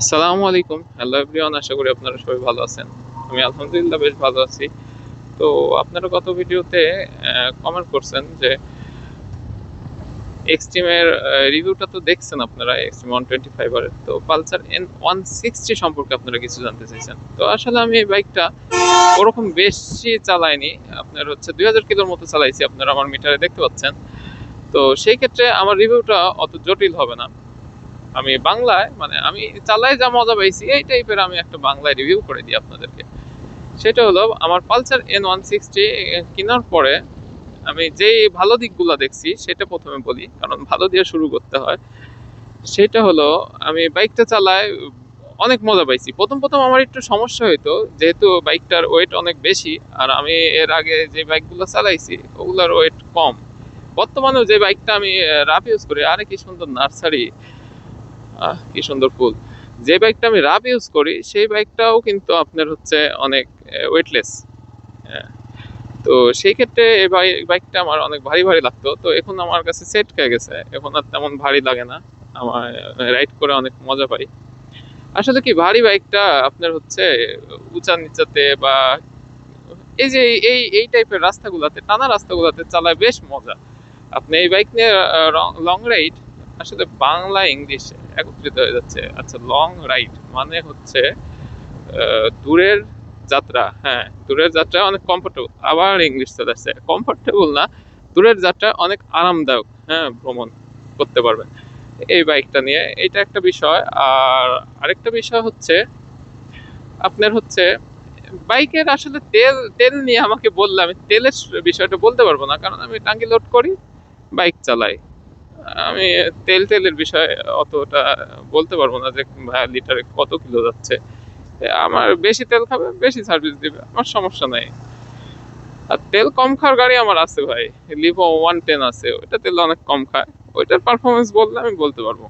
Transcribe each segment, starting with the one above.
আসসালামু আলাইকুম। Hello everyone আশা করি আপনারা সবাই ভালো আছেন। আমি আলহামদুলিল্লাহ বেশ ভালো আছি। তো আপনারা গত ভিডিওতে কমেন্ট করছেন যে এক্সট্রিমের রিভিউটা তো দেখছেন আপনারা এক্সট্রিম ওয়ান টোয়েন্টি ফাইভারের তো পালসার এন ওয়ান সিক্সটি সম্পর্কে আপনারা কিছু জানতে চাইছেন। তো আসলে আমি এই বাইকটা ওরকম বেশি চালাইনি। আপনার হচ্ছে দুই হাজার কিলোর মতো চালাইছি, আপনারা আমার মিটারে দেখতে পাচ্ছেন। তো সেই ক্ষেত্রে আমার রিভিউটা অত জটিল হবে না। আমি বাংলায় মানে আমি চালাই যা মজা পাইছি, এই টাইপের আমি একটা বাংলায় রিভিউ করে দিই আপনাদেরকে। সেটা হলো, আমার পালসার এন ওয়ান সিক্সটি কেনার পরে আমি যেই ভালো দিকগুলো দেখছি, সেটা প্রথমে বলি, কারণ ভালো দিয়ে শুরু করতে হয়। সেটা হলো, আমি বাইকটা চালাই অনেক মজা পাইছি। প্রথম প্রথম আমার একটু সমস্যা হইতো, যেহেতু বাইকটার ওয়েট অনেক বেশি, আর আমি এর আগে যে বাইকগুলো চালাইছি, ওগুলোর ওয়েট কম। বর্তমানেও যে বাইকটা আমি রাফ ইউজ করি, আরে কি সুন্দর নার্সারি। আহ, কি সুন্দর ফুল। যে বাইকটা আমি রাফ ইউজ করি, সেই বাইকটাও কিন্তু আপনার হচ্ছে অনেক ওয়েটলেস তো সেই ক্ষেত্রে এই বাইকটা আমার অনেক ভারী ভারী লাগতো। তো এখন আমার কাছে সেট হয়ে গেছে। এখন আর তেমন ভারী লাগে না। আমার রাইড করে অনেক মজা পাই। আসলে কি, ভারী বাইকটা আপনার হচ্ছে উঁচা নিচাতে বা এই যে এই এই টাইপের রাস্তাগুলোতে, টানা রাস্তাগুলোতে চালায় বেশ মজা। আপনি এই বাইক নিয়ে লং রাইড আসলে বাংলা ইংলিশ একত্রিত হয়ে যাচ্ছে। আচ্ছা লং রাইড মানে হচ্ছে দূরের যাত্রা হ্যাঁ দূরের যাত্রা অনেক কমফোর্টেবল আবার ইংলিশ চলে আসছে। কমফোর্টেবল না, দূরের যাত্রা অনেক আরামদায়ক হ্যাঁ ভ্রমণ করতে পারবেন। এই বাইকটা নিয়ে, এটা একটা বিষয়। আর আরেকটা বিষয় হচ্ছে, আপনার হচ্ছে বাইকের আসলে তেল তেল নিয়ে আমাকে বললে আমি তেলের বিষয়টা বলতে পারব না। কারণ আমি টাঙ্কি লোড করি বাইক চালাই। আমি তেল তেলের বিষয়ে অতটা বলতে পারব না যে ভাইয়া লিটারে কত কিলো যাচ্ছে। আমার বেশি তেল খাবে, বেশি সার্ভিস দিবে, আমার সমস্যা নাই। আর তেল কম খাওয়ার গাড়ি আমার আছে ভাই লিভো ওয়ান টেন আছে, ওইটা তেল অনেক কম খায়। ওইটার পারফরমেন্স বললে আমি বলতে পারব।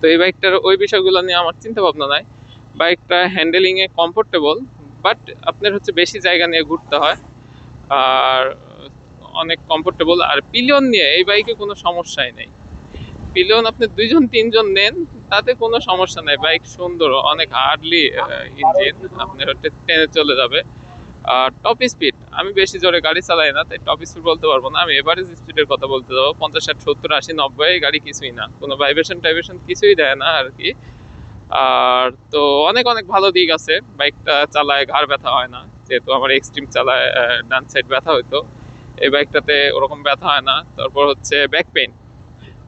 তো এই বাইকটার ওই বিষয়গুলো নিয়ে আমার চিন্তা ভাবনা নাই। বাইকটা হ্যান্ডেলিংয়ে কমফোর্টেবল বাট আপনার হচ্ছে বেশি জায়গা নিয়ে ঘুরতে হয়। আর অনেক কমফোর্টেবল আর পিলিয়ন নিয়ে এই বাইকে কোনো সমস্যাই নেই। পিলিয়ন আপনি দুইজন, তিনজন নেন, তাতে কোনো সমস্যা নেই। বাইক সুন্দর, অনেক হার্ডলি ইঞ্জিন আপনার হচ্ছে টেনে চলে যাবে। আর টপ স্পিড আমি বেশি জোরে গাড়ি চালাই না, তাই টপ স্পিড বলতে পারব না। আমি এভারেজ স্পিডের কথা বলতে যাব, পঞ্চাশ, ষাট, সত্তর, আশি, নব্বই গাড়ি কিছুই না। কোনো ভাইব্রেশন টাইব্রেশন কিছুই দেয় না আর কি। আর তো অনেক অনেক ভালো দিক আছে। বাইকটা চালায়, ঘাড় ব্যথা হয় না। যেহেতু আমার এক্সট্রিম চালায় ডান সাইড ব্যথা হইতো। এই বাইকটাতে ওরকম ব্যথা হয় না। তারপর হচ্ছে ব্যাক পেন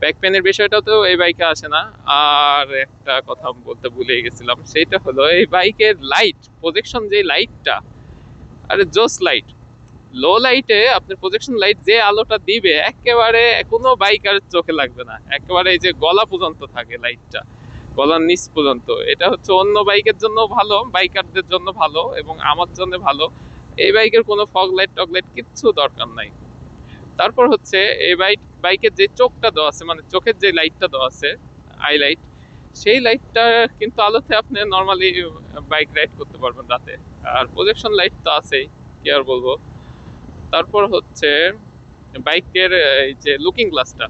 ব্যাক পেনের বিষয়টা তো এই বাইকে আসে না। আর একটা কথা বলতে ভুলে গেছিলাম সেটা হলো এই বাইকের লাইট প্রজেকশন যে লাইটটা আরে জোস লাইট লো লাইটে আপনার প্রজেকশন লাইট যে আলোটা দিবে, একেবারে কোনো বাইকার চোখে লাগবে না। একেবারে এই যে গলা পর্যন্ত থাকে লাইটটা গলার নিচ পর্যন্ত। এটা হচ্ছে অন্য বাইকের জন্য ভালো, বাইকারদের জন্য ভালো এবং আমার জন্য ভালো। এই বাইকের কোনো ফগ লাইট, টগ লাইট কিচ্ছু দরকার নাই। তারপর হচ্ছে এই বাইক, বাইকের যে চোখটা দেওয়া আছে মানে চোখের যে লাইটটা দেওয়া আছে আই লাইট সেই লাইটটা কিন্তু আলোতে আপনি নর্মালি বাইক রাইড করতে পারবেন রাতে। আর প্রজেকশন লাইট তো আছেই, কি আর বলব? তারপর হচ্ছে বাইকের এই যে লুকিং গ্লাসটা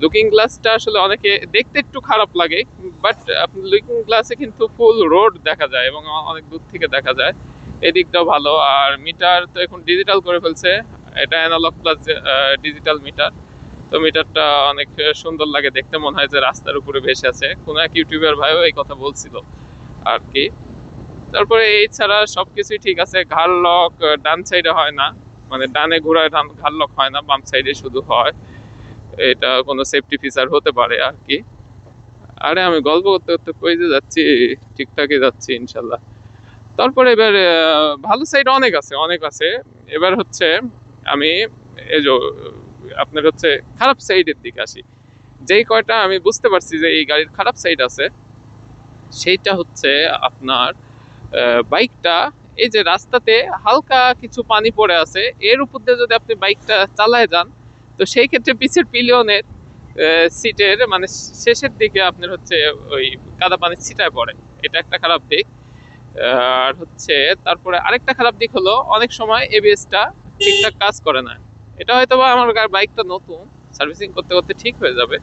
লুকিং গ্লাসটা আসলে অনেকে দেখতে একটু খারাপ লাগে বাট আপনি লুকিং গ্লাসে কিন্তু ফুল রোড দেখা যায় এবং অনেক দূর থেকে দেখা যায়। এদিকটাও ভালো। আর মিটার তো এখন ডিজিটাল করে ফেলছে। এটা অ্যানালগ প্লাস ডিজিটাল মিটার। তো মিটারটা অনেক সুন্দর লাগে দেখতে। মনে হয় যে রাস্তার উপরে ভেসে আছে। কোনো এক ইউটিউবার ভাইও এই কথা বলছিল আর কি। তারপরে এই ছাড়া সবকিছুই ঠিক আছে। ঘাড় লক ডান সাইডে হয় না। মানে ডানে ঘোরায় ডান ঘাড় লক হয় না। বাম সাইডে শুধু হয়। এটা কোনো সেফটি ফিচার হতে পারে আর কি। আরে আমি গল্প করতে করতে কই যে যাচ্ছি। ঠিকঠাকই যাচ্ছি, ইনশাল্লাহ। তারপরে এবার ভালো সাইড অনেক আছে অনেক আছে। এবার হচ্ছে আমি এই যে, আপনার হচ্ছে খারাপ সাইডের দিকে আসি। যেই কয়টা আমি বুঝতে পারছি যে এই গাড়ির খারাপ সাইড আছে, সেইটা হচ্ছে আপনার বাইকটা এই যে রাস্তাতে হালকা কিছু পানি পড়ে আছে, এর উপর দিয়ে যদি আপনি বাইকটা চালায় যান, তো সেই ক্ষেত্রে পিছের পিলিয়নের সিটের মানে শেষের দিকে আপনার হচ্ছে ওই কাদা পানি ছিটায় পড়ে। এটা একটা খারাপ দিক। আর হচ্ছে তারপরে আরেকটা খারাপ দিক হলো, অনেক সময় এবিএসটা ঠিকঠাক কাজ করে না। এটা হয়তো বা আমার বাইকটা নতুন, সার্ভিসিং করতে করতে ঠিক হয়ে যাবে,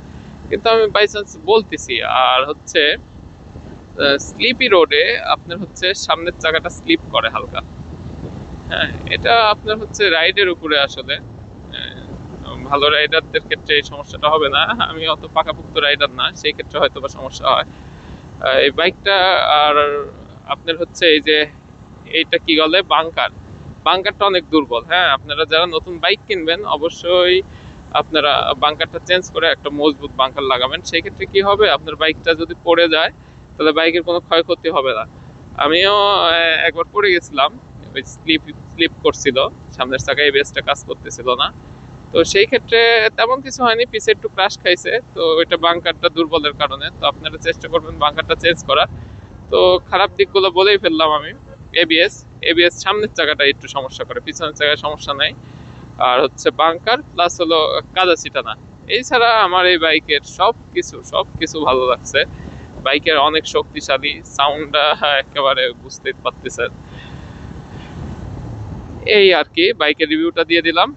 কিন্তু আমি বাই চান্স বলতেছি। আর হচ্ছে স্লিপি রোডে আপনার হচ্ছে সামনের চাকাটা স্লিপ করে হালকা। হ্যাঁ এটা আপনার হচ্ছে রাইডের উপরে আসলে ভালো রাইডারদের ক্ষেত্রে এই সমস্যাটা হবে না। আমি অত পাকাপুক্ত রাইডার না, সেই ক্ষেত্রে হয়তো বা সমস্যা হয়। এই বাইকটা আর আপনার হচ্ছে এই যে, এইটা কি বলে? বাংকার। বাংকারটা অনেক দুর্বল হ্যাঁ? আপনারা যারা নতুন বাইক কিনবেন, অবশ্যই আপনারা বাংকারটা চেঞ্জ করে একটা মজবুত বাংকার লাগাবেন। সেই ক্ষেত্রে কি হবে? আপনার বাইকটা যদি পড়ে যায়, তাহলে বাইকের কোনো ক্ষয়ক্ষতি হবে না। আমিও একবার পড়ে গেছিলাম, ওই স্লিপ স্লিপ করছিল, সামনের চাকায় বেসটা কাজ করতেছিল না। তো সেই ক্ষেত্রে তেমন কিছু হয়নি, পিছে একটু ক্রাশ খাইছে। তো ওইটা বাংকারটা দুর্বলের কারণে। তো আপনারা চেষ্টা করবেন বাংকারটা চেঞ্জ করার। তো খারাপ দিকগুলো বলেই ফেললাম আমি। এবিএস এবিএস সামনের চাকাটা একটু সমস্যা করে, পিছনের চাকায় সমস্যা নাই। আর হচ্ছে বাংকার প্লাস হলো কাদা ছিটানা। এছাড়া আমার এই বাইকের সব কিছু সব কিছু ভালো লাগছে। বাইকের অনেক শক্তিশালী সাউন্ডটা একেবারে বুঝতেই পারতেছেন। এই আর কি, বাইকের রিভিউটা দিয়ে দিলাম।